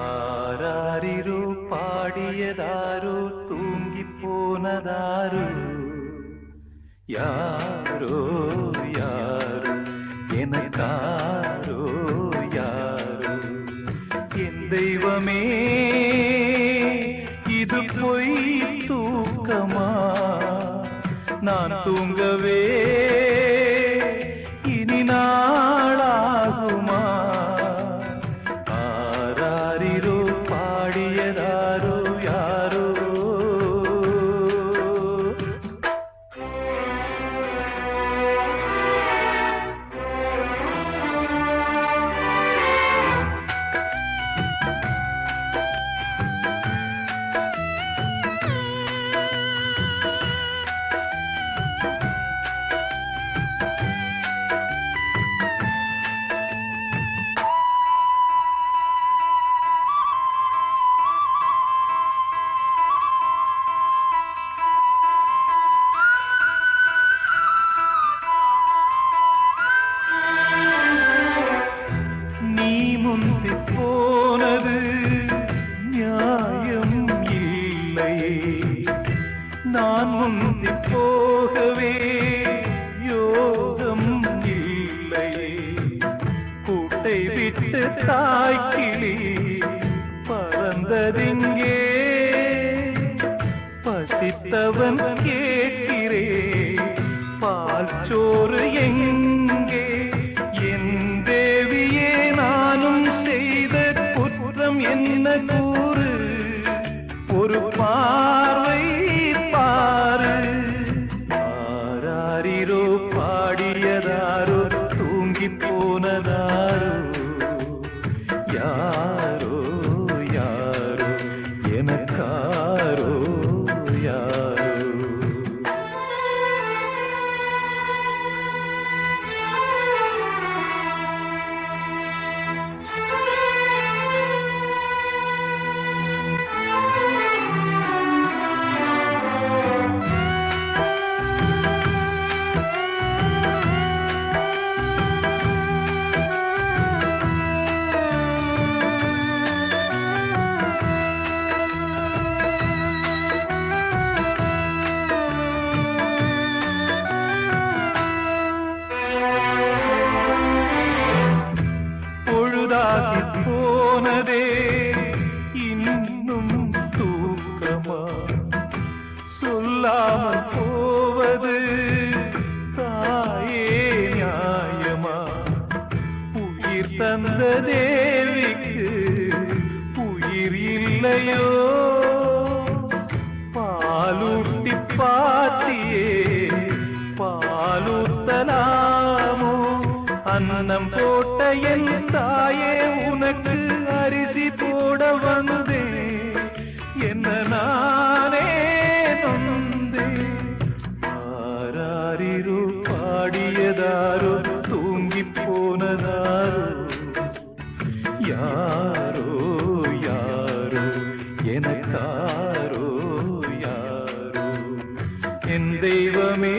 ஆராரிரோ பாடியதாரோ தூங்கி போனதாரோ யாரோ யாரோ எனக்காரோ யாரோ. என் தெய்வமே இது பொய் தூக்கமா? நான் தூங்கவே முந்தி போகவே யோகம் இல்லை கூட்டை விட்டு தாய்க்கிளி பறந்ததிங்கே? பசித்தவன் கேட்கிறே. பால் சோறு எங்கே? என் தேவியே நானும் செய்த குற்றம் என்ன கூறு? ஒரு பார்வை போனதாரோ? உயிர் தந்த தேவிக்கு உயிர் இல்லையோ? பாலூட்டி பாத்தியே பாலூத்தலாமோ அன்னம் போட்ட என் தாயே உனக்கு அரிசி போட வந்தேன் என்ன நானே நொந்தேன் ஆராரிரு பாடியதாரு? யாரோ யாரோ? எனக்காரோ யாரோ? என் தெய்வமே